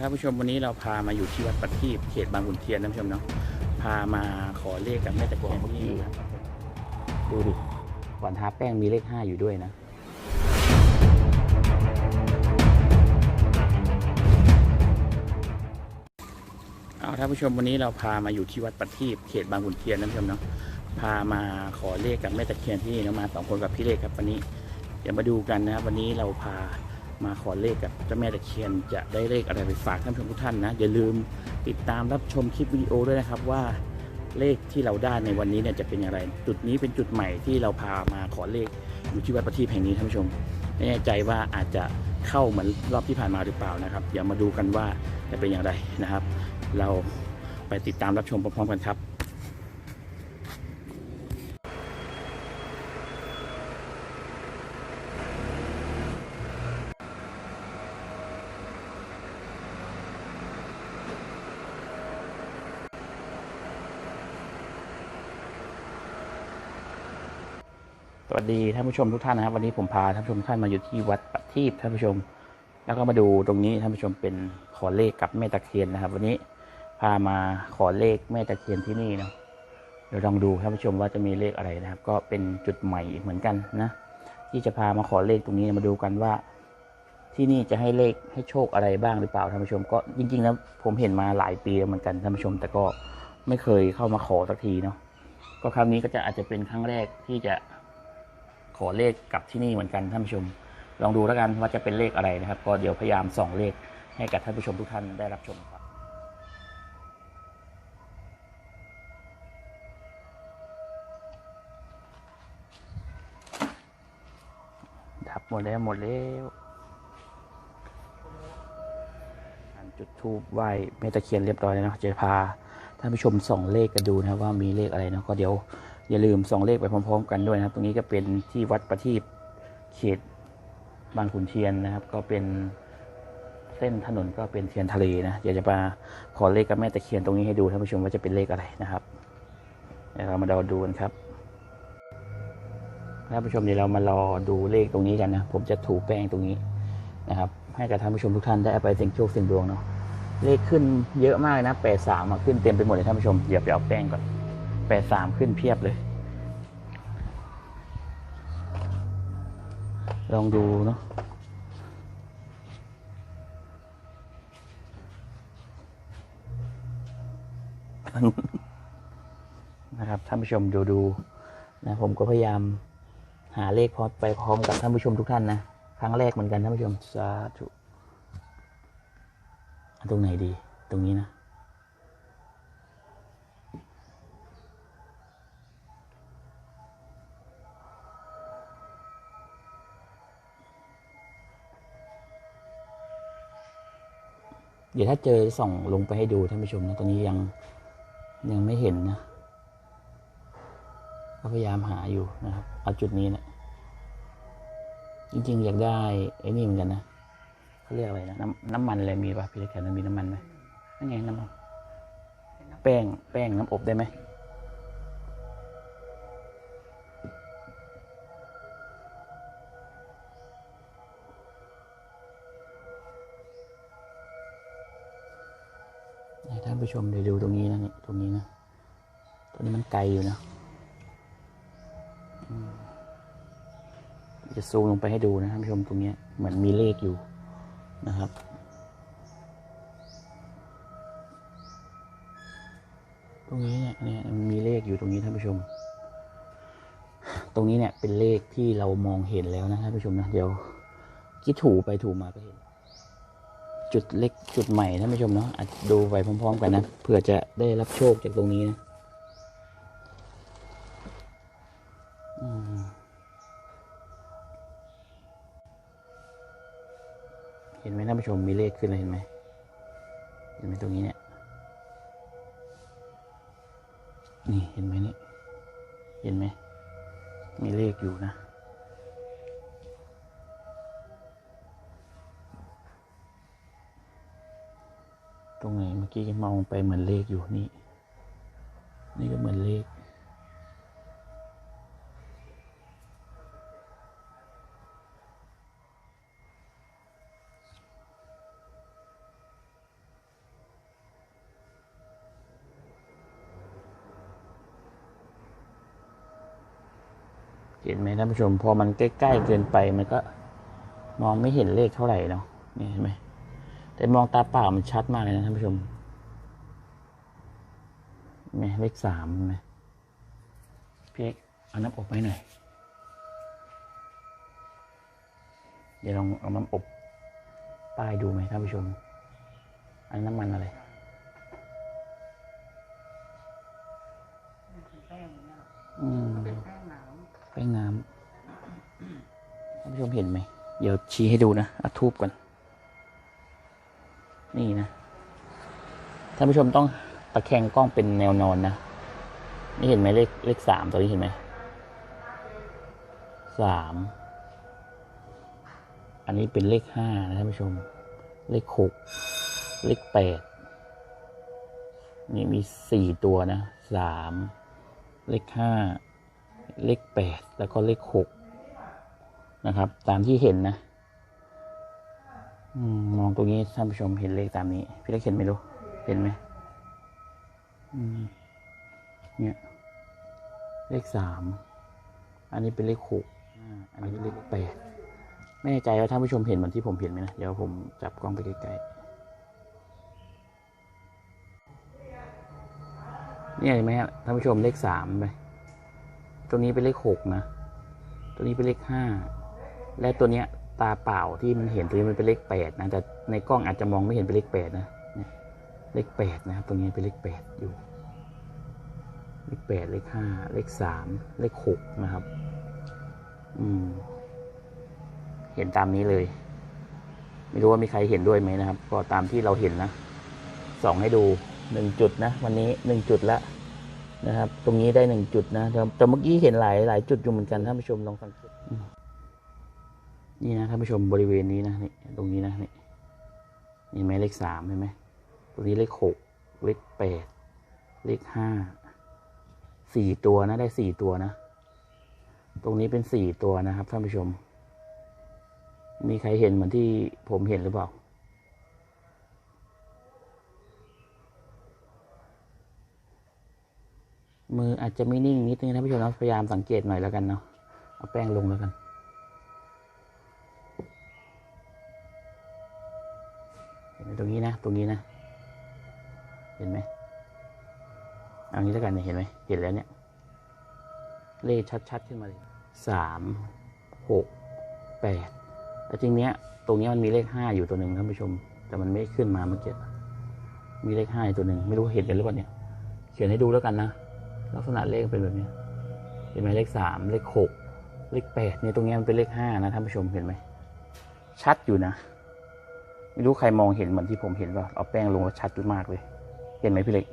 ท่านผู้ชมวันนี้เราพามาอยู่ที่วัดประทีปเขตบางขุนเทียนท่านผู้ชมเนาะพามาขอเลขกับแม่ตะเคียนที่นี่ดูดิก่อนทาแป้งมีเลขห้าอยู่ด้วยนะเอาท่านผู้ชมวันนี้เราพามาอยู่ที่วัดประทีปเขตบางขุนเทียนท่านผู้ชมเนาะพามาขอเลขกับแม่ตะเคียนที่นี่นะมาสองคนกับพี่เลขครับวันนี้เดี๋ยวมาดูกันนะครับวันนี้เราพา มาขอเลขกับเจ้าแม่ตะเคียนจะได้เลขอะไรไปฝากท่านผู้ชมทุกท่านนะ อย่าลืมติดตามรับชมคลิปวิดีโอด้วยนะครับว่าเลขที่เราได้ในวันนี้เนี่ยจะเป็นอย่างไร จุดนี้เป็นจุดใหม่ที่เราพามาขอเลขอยู่ที่วัดประทีปแห่งนี้ท่านผู้ชมไม่แน่ใจว่าอาจจะเข้าเหมือนรอบที่ผ่านมาหรือเปล่านะครับเดี๋ยวมาดูกันว่าจะเป็นอย่างไรนะครับ เราไปติดตามรับชมพร้อมๆกันครับ วัสดีท่านผู้ชมทุกท่านนะครับ วันนี้ผมพาท่านผู้ชมท่านมาอยู่ที่วัดประทีปท่านผู้ชม แล้วก็มาดูตรงนี้ท่านผู้ชมเป็นขอเลขกับแม่ตะเคียนนะครับ วันนี้พามาขอเลขแม่ตะเคียนที่นี่เนาะเดี๋ยวลองดูท่านผู้ชมว่าจะมีเลขอะไรนะครับ ก็เป็นจุดใหม่อีกเหมือนกันนะที่จะพามาขอเลขตรงนี้มาดูกันว่า ที่นี่จะให้เลขให้โชคอะไรบ้างหรือเปล่าท่านผู้ชม ก็จริงๆแล้วผมเห็นมาหลายปีเหมือนกันท่านผู้ชม แต่ก็ไม่เคยเข้ามาขอสักทีเนาะก็ครั้งนี้ก็จะอาจจะเป็นครั้งแรกที่จะ ขอเลขกับที่นี่เหมือนกันท่านผู้ชม ลองดูแล้วกันว่าจะเป็นเลขอะไรนะครับ ก็เดี๋ยวพยายามส่องเลขให้กับท่านผู้ชมทุกท่านได้รับชมครับดับหมดแล้วหมดแล้วจุดทูบไหว้แม่ตะเคียนเรียบร้อยแล้วนะจะพาท่านผู้ชมส่องเลขกันดูนะว่ามีเลขอะไรนะก็เดี๋ยว อย่าลืมส่องเลขไปพร้อม ๆ กันด้วยนะครับ ตรงนี้ก็เป็นที่วัดประทีปเขตบางขุนเทียนนะครับ ก็เป็นเส้นถนนก็เป็นเทียนทะเลนะเดี๋ยวจะมาขอเลขกับแม่ตะเคียนตรงนี้ให้ดูท่านผู้ชมว่าจะเป็นเลขอะไรนะครับเดี๋ยวเรามาดูกันครับท่านผู้ชมเดี๋ยวเรามารอดูเลขตรงนี้กันนะ ผมจะถูแป้งตรงนี้นะครับ ให้กับท่านผู้ชมทุกท่านได้ไปเสี่ยงโชคเสี่ยงดวงเนาะเลขขึ้นเยอะมากนะแปดสามขึ้นเต็มไปหมดเลยท่านผู้ชมเดี๋ยวไปเอาแป้งก่อน แปดสามขึ้นเพียบเลย ลองดูเนาะนะครับท่านผู้ชมดูดูนะผมก็พยายามหาเลขพอไปพร้อมกับท่านผู้ชมทุกท่านนะครั้งแรกเหมือนกันท่านผู้ชมสาธุเอาตรงไหนดี ตรงนี้นะ เดี๋ยวถ้าเจอส่องลงไปให้ดูท่านผู้ชมนะตอนนี้ยังยังไม่เห็นนะก็พยายามหาอยู่นะครับเอาจุดนี้นะจริงๆอยากได้ไอ้นี่เหมือนกันนะเขาเรียกอะไรนะน้ำน้ำมันอะไรมีป่ะพี่เล็กแขนมันมีน้ำมันไหมนั่นไงน้ำมันแป้งแป้งน้ำอบได้ไหม ท่านผู้ชมเดี๋ยวดูตรงนี้นะนี่ตรงนี้นะตรงนี้มันไกลอยู่นะจะซูมลงไปให้ดูนะท่านผู้ชมตรงนี้เหมือนมีเลขอยู่นะครับตรงนี้เนี่ยเนี่ยมีเลขอยู่ตรงนี้ท่านผู้ชม ตรงนี้เนี่ยเป็นเลขที่เรามองเห็นแล้วนะท่านผู้ชมนะเดี๋ยวคิดถูไปถูมาก็เห็น จุดเล็กจุดใหม่ท่านผู้ชมเนาะอาจดูไปพร้อม ๆ กันนะเผื่อจะได้รับโชคจากตรงนี้นะเห็นไหมท่านผู้ชมมีเลขขึ้นเลยเห็นไหมเห็นไหมตรงนี้เนี่ยนี่เห็นไหมนี่เห็นไหมมีเลขอยู่นะ รงไหนเมื่อกี้มองไปเหมือนเลขอยู่นี่ นี่ก็เหมือนเลข เห็นไหมท่านผู้ชม พอมันใกล้ ๆ เกินไปมันก็มองไม่เห็นเลขเท่าไหร่เนาะนี่เห็นไหม แต่มองตาเปล่ามันชัดมากเลยนะท่านผู้ชมเห็นไหมเลขสามเห็นไหมพี่เอกเอาน้ำอบไปหน่อย เดี๋ยวลองเอาน้ำอบป้ายดูไหมท่านผู้ชม อันนน้ำมันอะไรแป้งเนี่ยอืมเป็นแป้งหนาวแป้งน้ำท่านผู้ชมเห็นไหม เดี๋ยวชี้ให้ดูนะเอาทูบก่อนนี่ ท่านผู้ชมต้องตะแคงกล้องเป็นแนวนอนนะ นี่เห็นไหมเลขเลขสามตัวนี้เห็นไหมสามอันนี้เป็นเลขห้านะท่านผู้ชม เลขหกเลขแปดนี่มีสี่ตัวนะสามเลขห้าเลขแปดแล้วก็เลขหกนะครับ ตามที่เห็นนะมองตรงนี้ท่านผู้ชมเห็นเลขตามนี้ พี่เล็กเห็นไหมรู้ เห็นไหมเนี่ย เลขสาม อันนี้เป็นเลขหกอันนี้เลขแปดไม่แน่ใจว่าท่านผู้ชมเห็นเหมือนที่ผมเห็นไหมนะ เดี๋ยวผมจับกล้องไปใกล้ๆเนี่ยเห็นไหมฮะท่านผู้ชมเลขสามไป ตัวนี้เป็นเลขหกนะ ตัวนี้เป็นเลขห้า และตัวเนี้ยตาเปล่าที่มันเห็นตัวนี้มันเป็นเลขแปดนะ แต่ในกล้องอาจจะมองไม่เห็นเป็นเลขแปดนะ เลขแปดนะครับ ตรงนี้เป็นเลขแปดอยู่ เลขแปดเลขห้าเลขสามเลขหกนะครับ อืม เห็นตามนี้เลย ไม่รู้ว่ามีใครเห็นด้วยไหมนะครับ ก็ตามที่เราเห็นนะสองให้ดูหนึ่งจุดนะ วันนี้หนึ่งจุดละนะครับ ตรงนี้ได้หนึ่งจุดนะแต่เมื่อกี้เห็นหลายหลายจุดอยู่เหมือนกันท่านผู้ชมลองสังเกตนี่นะท่านผู้ชมบริเวณนี้นะนี่ตรงนี้นะนี่นี่ไหมเลขสามเห็นไหม ตรงนี้เลขหกเลขแปดเลขห้าสี่ตัวนะได้สี่ตัวนะ ตรงนี้เป็นสี่ตัวนะครับท่านผู้ชม มีใครเห็นเหมือนที่ผมเห็นหรือเปล่ามืออาจจะไม่นิ่งนิดนึงท่านผู้ชมนะพยายามสังเกตหน่อยแล้วกันเนาะเอาแป้งลงแล้วกัน ตรงนี้นะ ตรงนี้นะ เห็นไหมเอางี้แล้วกันเนี่ยเห็นไหมเห็นแล้วเนี่ย เลขชัดๆขึ้นมาเลยสามหกแปดแต่จริงเนี้ย ตรงเนี้ยมันมีเลขห้าอยู่ตัวหนึ่งท่านผู้ชม แต่มันไม่ขึ้นมาเมื่อกี้มีเลขห้าตัวหนึ่งไม่รู้เห็นกันหรือเปล่าเนี่ย เขียนให้ดูแล้วกันนะลักษณะเลขเป็นแบบนี้เห็นไหมเลขสามเลขหกเลขแปดเนี่ยตรงเนี้ยมันเป็นเลขห้านะท่านผู้ชมเห็นไหมชัดอยู่นะ ไม่รู้ใครมองเห็นเหมือนที่ผมเห็นป่ะเอาแป้งลงแล้วชัดมากเลย ห็นไหมพี่เล็ก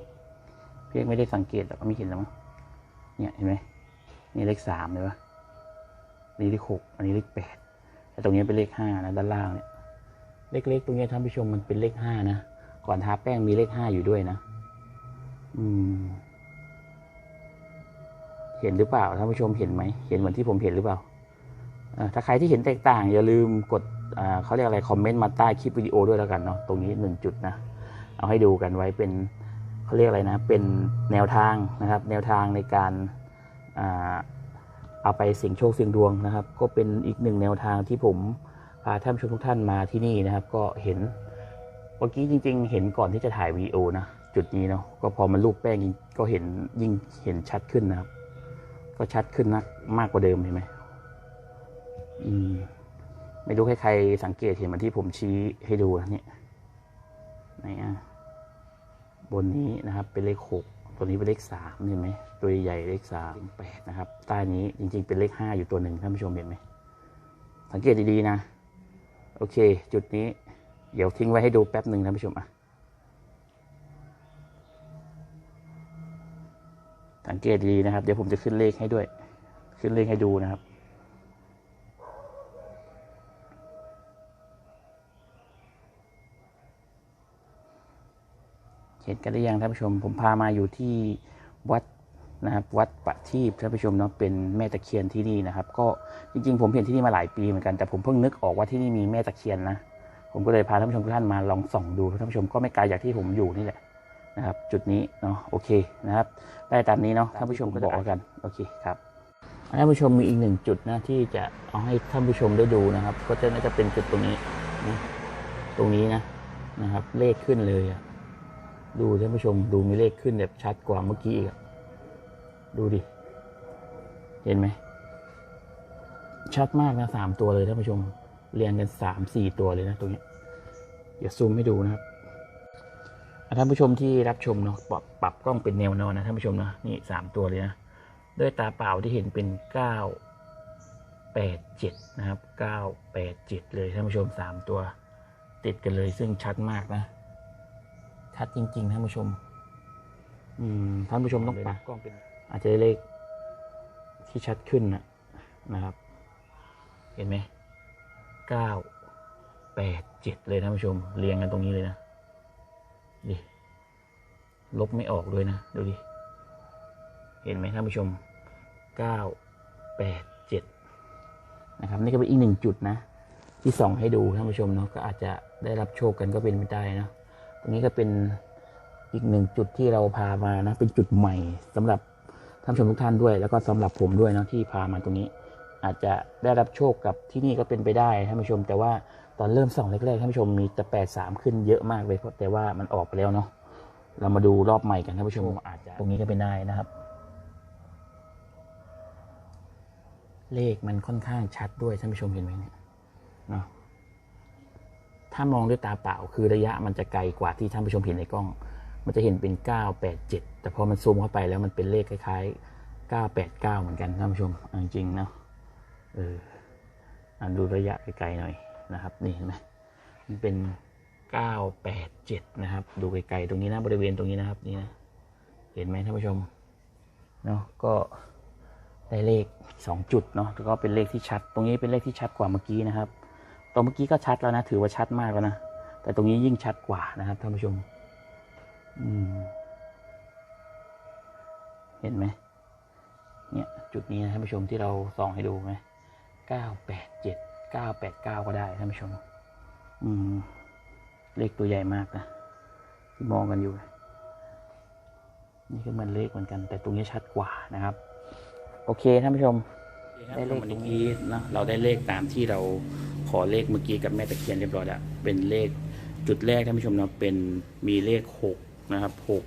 พี่เล็กไม่ได้สังเกตแต่ก็ไม่เห็นแล้วมั้งเนี่ยเห็นไหมนี่เลขสามเลยปะนี่เลขหกอันนี้เลขแปดแต่ตรงนี้เป็นเลขห้านะด้านล่างเนี่ยเลขๆตรงนี้ท่านผู้ชมมันเป็นเลขห้านะก่อนทาแป้งมีเลขห้าอยู่ด้วยนะ อืม เห็นหรือเปล่าท่านผู้ชมเห็นไหมเห็นเหมือนที่ผมเห็นหรือเปล่าถ้าใครที่เห็นแตกต่าง อย่าลืมกดเขาเรียกอะไรคอมเมนต์มาใต้คลิปวิดีโอด้วยแล้วกันเนาะตรงนี้หนึ่งจุดนะเอาให้ดูกันไว้เป็น เขาเรียกอะไรนะ เป็นแนวทางนะครับ แนวทางในการเอาไปเสี่ยงโชคเสี่ยงดวงนะครับ ก็เป็นอีกหนึ่งแนวทางที่ผมพาท่านชมทุกท่านมาที่นี่นะครับ ก็เห็นเมื่อกี้จริง ๆ เห็นก่อนที่จะถ่ายวีดีโอนะจุดนี้เนาะก็พอมันรูปแป้งก็เห็นยิ่งเห็นชัดขึ้นนะครับ ก็ชัดขึ้นนะมากกว่าเดิมเห็นไหมอืมไม่รู้ใครใครสังเกตเห็นมือนที่ผมชี้ให้ดูนะเนี่ยไหนอะ บนนี้นะครับเป็นเลขหกตัวนี้เป็นเลขสามเห็นไหมตัวใหญ่เลขสามแปดนะครับใต้นี้จริงๆเป็นเลขห้าอยู่ตัวหนึ่งท่านผู้ชมเห็นไหมสังเกตดีๆนะ โอเค จุดนี้ เดี๋ยวทิ้งไว้ให้ดูแป๊บหนึ่งท่านผู้ชมอะสังเกตดีๆนะครับ เดี๋ยวผมจะขึ้นเลขให้ด้วย ขึ้นเลขให้ดูนะครับ ห็นกันหรือยังท่านผู้ชม ผมพามาอยู่ที่วัดนะครับวัดปะทีปท่านผู้ชมเนาะเป็นแม่ตะเคียนที่นี่นะครับ ก็จริงๆ ผมเห็นที่นี่มาหลายปีเหมือนกันแต่ผมเพิ่งนึกออกว่าที่นี่มีแม่ตะเคียนนะผมก็เลยพาท่านผู้ชมทุกท่านมาลองส่องดูท่านผู้ชมก็ไม่ไกลจากที่ผมอยู่นี่แหละนะครับ จุดนี้เนาะโอเคนะครับได้ตามนี้เนาะท่านผู้ชมก็บอกแล้วกันโอเคครับท่านผู้ชมมีอีกหนึ่งจุดนะที่จะเอาให้ท่านผู้ชมได้ดูนะครับ ก็จะน่าจะเป็นจุดตรงนี้นะตรงนี้นะนะครับ เลขขึ้นเลยอะ ดูท่านผู้ชมดูมีเลขขึ้นแบบชัดกว่าเมื่อกี้อีกดูดิ เห็นไหม ชัดมากนะสามตัวเลยท่านผู้ชม เรียงกันสามสี่ตัวเลยนะตรงนี้เดี๋ยวซูมให้ดูนะครับท่านผู้ชมที่รับชมเนาะปรับปรับกล้องเป็นแนวนอนนะท่านผู้ชมนะนี่สามตัวเลยนะด้วยตาเปล่าที่เห็นเป็นเก้าแปดเจ็ดนะครับเก้าแปดเจ็ดเลยท่านผู้ชมสามตัว ติดกันเลยซึ่งชัดมากนะ ชัดจริง ๆ ท่านผู้ชม อืม ท่านผู้ชมต้องปรับกล้องเป็น อาจจะได้เลขที่ชัดขึ้นนะนะครับ เห็นไหมเก้าแปดเจ็ดเลยท่านผู้ชม เรียงกันตรงนี้เลยนะดิลบไม่ออกเลยนะ ดูดิ เห็นไหมท่านผู้ชม9 8 7นะครับ นี่ก็เป็นอีกหนึ่งจุดนะ ที่ส่องให้ดูท่านผู้ชมเนาะก็อาจจะได้รับโชคกันก็เป็นไปได้นะตรง นี้ก็เป็นอีกหนึ่งจุดที่เราพามานะ เป็นจุดใหม่สำหรับท่านชมทุกท่านด้วย แล้วก็สำหรับผมด้วยนะที่พามาตรงนี้ อาจจะได้รับโชคกับที่นี่ก็เป็นไปได้ท่านผู้ชม แต่ว่าตอนเริ่มส่องแรกๆท่านผู้ชมมีแต่แปดสามขึ้นเยอะมากเลยเพราะแต่ว่ามันออกไปแล้วเนาะเรามาดูรอบใหม่กันท่านผู้ชมอาจจะตรงนี้ก็เป็นได้นะครับ เลขมันค่อนข้างชัดด้วยท่านผู้ชมเห็นไหมเนี่ยเนาะ ถ้ามองด้วยตาเปล่าคือระยะมันจะไกลกว่าที่ท่านผู้ชมเห็นในกล้อง มันจะเห็นเป็นเก้าแต่พอมันซูมเข้าไปแล้วมันเป็นเลขคล้ายๆเก้าแปดเหมือนกันท่านผู้ชมจริงๆเนาะเอออะดูระยะไกลๆหน่อยนะครับ นี่เห็นไหมมันเป็นเก้าแปดเจ็ดนะครับ ดูไกลๆตรงนี้นะบริเวณตรงนี้นะครับนี่นะเห็นไหมท่านผู้ชมเนาะก็ได้เลขสองจุดเนาะแล้วก็เป็นเลขที่ชัด ตรงนี้เป็นเลขที่ชัดกว่าเมื่อกี้นะครับ ตรงเมื่อกี้ก็ชัดแล้วนะ ถือว่าชัดมากแล้วนะ แต่ตรงนี้ยิ่งชัดกว่านะครับท่านผู้ชม อืม เห็นไหม เนี่ย จุดนี้นะท่านผู้ชมที่เราส่องให้ดูไหมเก้าแปดเจ็ดเก้าแปดเก้าก็ได้ท่านผู้ชม อืม เลขตัวใหญ่มากนะที่มองกันอยู่ นี่ก็มันเลขเหมือนกัน แต่ตรงนี้ชัดกว่านะครับ โอเคท่านผู้ชม ได้เลขตรงนี้นะเราได้เลขตามที่เราขอเลขเมื่อกี้กับแม่ตะเคียนเรียบร้อยแล้วเป็นเลขจุดแรกท่านผู้ชมเนาะเป็นมีเลขหกนะครับหก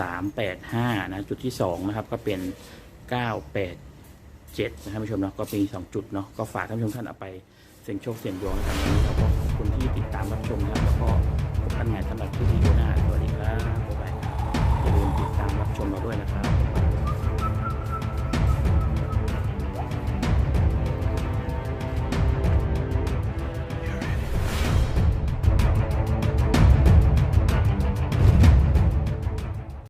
สามแปดห้านะจุดที่สองนะครับก็เป็นเก้าแปดเจ็ดนะท่านผู้ชมเนาะก็มีสองจุดเนาะก็ฝากท่านผู้ชมท่านเอาไปเสี่ยงโชคเสี่ยงดวงนะครับวันนี้วก็ขอบคุณที่ติดตามรับชมนะครับแล้วก็พบกันใหม่สำหรับคลิปวิดีโอหน้าสวัสดีครับบ๊ายายอย่าลืมติดตามรับชมเราด้วยนะครับ